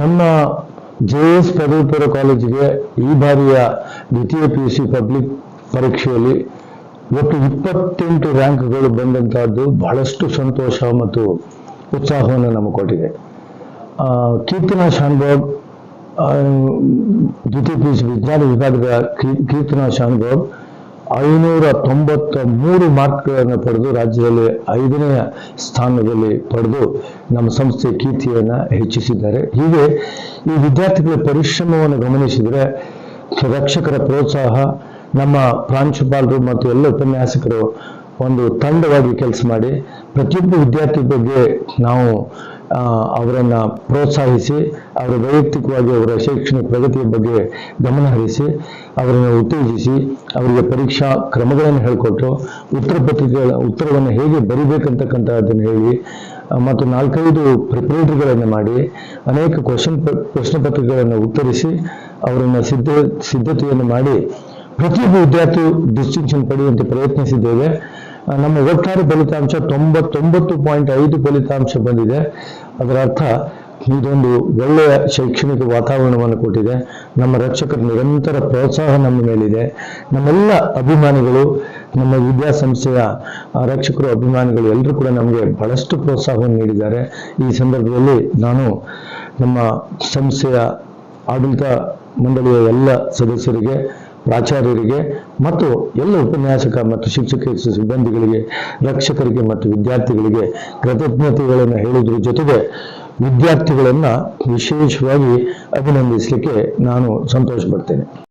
ನಮ್ಮ J S ಪದವಿ ಪೂರ್ವ ಕಾಲೇಜಿಗೆ ಈ ಬಾರಿಯ ದ್ವಿತೀಯ ಪಿ ಯು ಸಿ ಪಬ್ಲಿಕ್ ಪರೀಕ್ಷೆಯಲ್ಲಿ ಒಟ್ಟು ಇಪ್ಪತ್ತೆಂಟು ರ್ಯಾಂಕ್ಗಳು ಬಂದಂತಹದ್ದು ಬಹಳಷ್ಟು ಸಂತೋಷ ಮತ್ತು ಉತ್ಸಾಹವನ್ನು ನಮಗೆ ಕೊಟ್ಟಿದೆ. ಕೀರ್ತನಾ ಶಾನ್ಭೋಗ್ ದ್ವಿತೀಯ ಪಿ ಯು ಸಿ ವಿಜ್ಞಾನ ವಿಭಾಗದ ಕೀರ್ತನಾ ಶಾನ್ಭೋಗ್ ಐನೂರ ತೊಂಬತ್ತ ಮೂರು ಮಾರ್ಕ್ಗಳನ್ನು ಪಡೆದು ರಾಜ್ಯದಲ್ಲಿ ಐದನೇ ಸ್ಥಾನದಲ್ಲಿ ಪಡೆದು ನಮ್ಮ ಸಂಸ್ಥೆ ಕೀರ್ತಿಯನ್ನು ಹೆಚ್ಚಿಸಿದ್ದಾರೆ. ಹೀಗೆ ಈ ವಿದ್ಯಾರ್ಥಿಗಳ ಪರಿಶ್ರಮವನ್ನು ಗಮನಿಸಿದರೆ ರಕ್ಷಕರ ಪ್ರೋತ್ಸಾಹ, ನಮ್ಮ ಪ್ರಾಂಶುಪಾಲರು ಮತ್ತು ಎಲ್ಲ ಉಪನ್ಯಾಸಕರು ಒಂದು ತಂಡವಾಗಿ ಕೆಲಸ ಮಾಡಿ ಪ್ರತಿಯೊಬ್ಬ ವಿದ್ಯಾರ್ಥಿ ಬಗ್ಗೆ ನಾವು ಅವರನ್ನ ಪ್ರೋತ್ಸಾಹಿಸಿ, ಅವರ ವೈಯಕ್ತಿಕವಾಗಿ ಅವರ ಶೈಕ್ಷಣಿಕ ಪ್ರಗತಿಯ ಬಗ್ಗೆ ಗಮನ ಹರಿಸಿ, ಅವರನ್ನು ಉತ್ತೇಜಿಸಿ, ಅವರಿಗೆ ಪರೀಕ್ಷಾ ಕ್ರಮಗಳನ್ನು ಹೇಳಿಕೊಟ್ಟು ಉತ್ತರ ಪತ್ರಿಕೆಗಳ ಉತ್ತರವನ್ನು ಹೇಗೆ ಬರಿಬೇಕಂತಕ್ಕಂಥದ್ದನ್ನು ಹೇಳಿ ಮತ್ತು ನಾಲ್ಕೈದು ಪ್ರಿಪರೇಟರಿಗಳನ್ನು ಮಾಡಿ, ಅನೇಕ ಕ್ವಶನ್ ಪ್ರಶ್ನೆ ಪತ್ರಿಕೆಗಳನ್ನು ಉತ್ತರಿಸಿ, ಅವರನ್ನು ಸಿದ್ಧ, ಸಿದ್ಧತೆಯನ್ನು ಮಾಡಿ, ಪ್ರತಿಯೊಬ್ಬ ವಿದ್ಯಾರ್ಥಿ ಡಿಸ್ಟಿಂಕ್ಷನ್ ಪಡೆಯುವಂತೆ ಪ್ರಯತ್ನಿಸಿದ್ದೇವೆ. ನಮ್ಮ ಒಟ್ಟಾರೆ ಫಲಿತಾಂಶ ತೊಂಬತ್ತೊಂಬತ್ತು ಪಾಯಿಂಟ್ ಐದು ಫಲಿತಾಂಶ ಬಂದಿದೆ. ಅದರ ಅರ್ಥ, ಇದೊಂದು ಒಳ್ಳೆಯ ಶೈಕ್ಷಣಿಕ ವಾತಾವರಣವನ್ನು ಕೊಟ್ಟಿದೆ. ನಮ್ಮ ರಕ್ಷಕರ ನಿರಂತರ ಪ್ರೋತ್ಸಾಹ ನಮ್ಮ ಮೇಲಿದೆ. ನಮ್ಮೆಲ್ಲ ಅಭಿಮಾನಿಗಳು, ನಮ್ಮ ವಿದ್ಯಾಸಂಸ್ಥೆಯ ರಕ್ಷಕರು, ಅಭಿಮಾನಿಗಳು ಎಲ್ಲರೂ ಕೂಡ ನಮಗೆ ಬಹಳಷ್ಟು ಪ್ರೋತ್ಸಾಹವನ್ನು ನೀಡಿದ್ದಾರೆ. ಈ ಸಂದರ್ಭದಲ್ಲಿ ನಾನು ನಮ್ಮ ಸಂಸ್ಥೆಯ ಆಡಳಿತ ಮಂಡಳಿಯ ಎಲ್ಲ ಸದಸ್ಯರಿಗೆ ಪ್ರಾಚಾರ್ಯರಿಗೆ ಮತ್ತು ಎಲ್ಲ ಉಪನ್ಯಾಸಕ ಮತ್ತು ಶಿಕ್ಷಕ ಸಿಬ್ಬಂದಿಗಳಿಗೆ, ರಕ್ಷಕರಿಗೆ ಮತ್ತು ವಿದ್ಯಾರ್ಥಿಗಳಿಗೆ ಕೃತಜ್ಞತೆಗಳನ್ನು ಹೇಳುವುದ್ರ ಜೊತೆಗೆ ವಿದ್ಯಾರ್ಥಿಗಳನ್ನು ವಿಶೇಷವಾಗಿ ಅಭಿನಂದಿಸಲಿಕ್ಕೆ ನಾನು ಸಂತೋಷ ಪಡ್ತೇನೆ